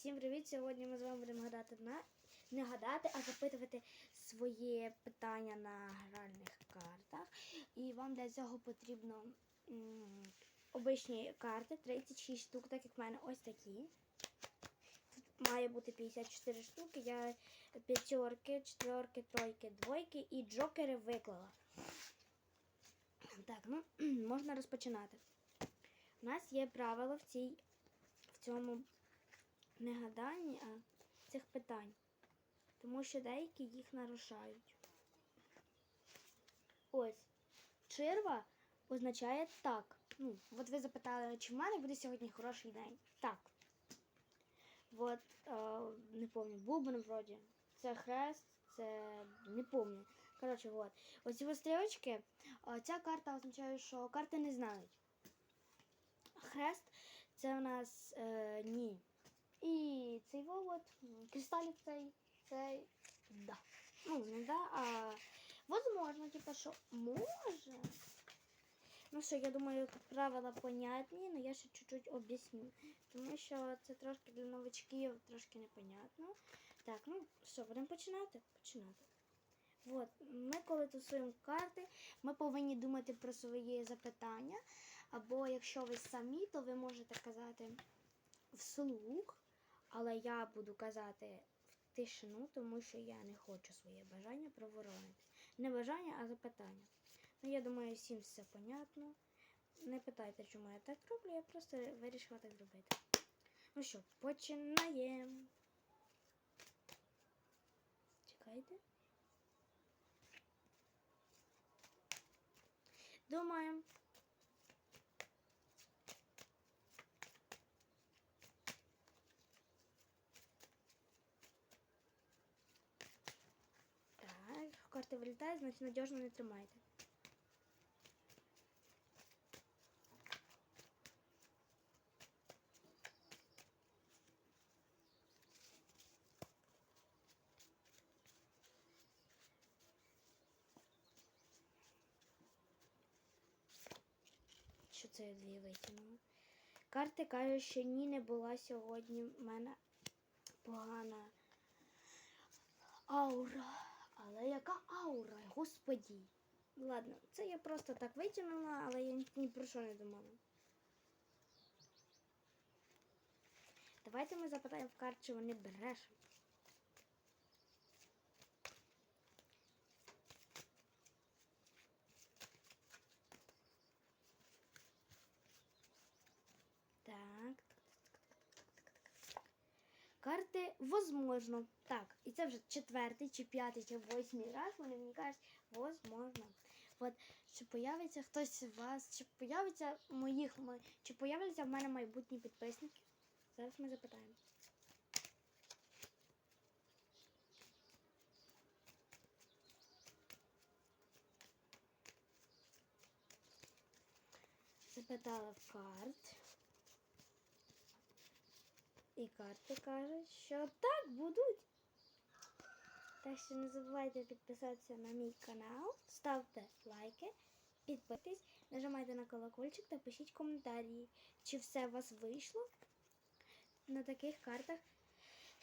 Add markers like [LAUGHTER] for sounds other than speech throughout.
Всім привіт! Сьогодні ми з вами будемо гадати на не гадати, а запитувати свої питання на гральних картах. І вам для цього потрібно м, обичні карти, 36 штук, так як в мене ось такі. Тут має бути 54 штуки. Я п'ятерки, четверки, тройки, двойки і джокери виклала. Так, ну [CLEARS THROAT] можна розпочинати. У нас є правила в цій в цьому не гаданні, а цих питань. Тому що деякі їх нарушають. Ось. Черва означає так. Ну, от ви запитали, чи в мене буде сьогодні хороший день? Так. От, е, не пам'ятаю, бубен вроді. Це хрест, це не пам'ятаю. Коротше, от. Оці ось стрілочки, е, ця карта означає, що карти не знають. Хрест це у нас е, от кристалік цей, цей, да. Ну, не да, а возможно, типа, що може. Ну що, я думаю, правила понятні, але я ще чуть-чуть об'ясню. Тому що це трошки для новичків трошки непонятно. Так, ну що, будемо починати? Починати. От, ми коли тусуємо карти, ми повинні думати про свої запитання. Або якщо ви самі, то ви можете казати вслух, але я буду казати в тишину, тому що я не хочу своє бажання проворонити. Не бажання, а запитання. Ну, я думаю, всім все понятно. Не питайте, чому я так роблю, я просто вирішила так зробити. Ну що, починаємо. Чекайте. Думаємо. Так, карта вилітає, значить надіжно не тримайте. Що це я дві витягнула? Карти кажуть, що ні, не була сьогодні в мене погана аура. Але яка аура, господі? Ладно, це я просто так витягнула, але я ні, про що не думала. Давайте ми запитаємо в карт, чи вони брешуть. Так. Карти возможно. Так, і це вже четвертий, чи п'ятий, чи восьмий раз. Вони мені кажуть, возможно. От чи появиться хтось з вас, чи появиться моїх мо- чи появляться в мене майбутні підписники? Зараз ми запитаємо. Запитала в карт. І карти кажуть, що так будуть. Так що не забувайте підписатися на мій канал, ставте лайки, підписуйтесь, нажимайте на колокольчик та пишіть коментарі, чи все у вас вийшло на таких картах.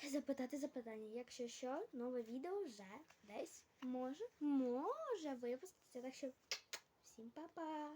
Запитати запитання. Якщо що, нове відео вже десь може, може випуститися. Так що всім па-па!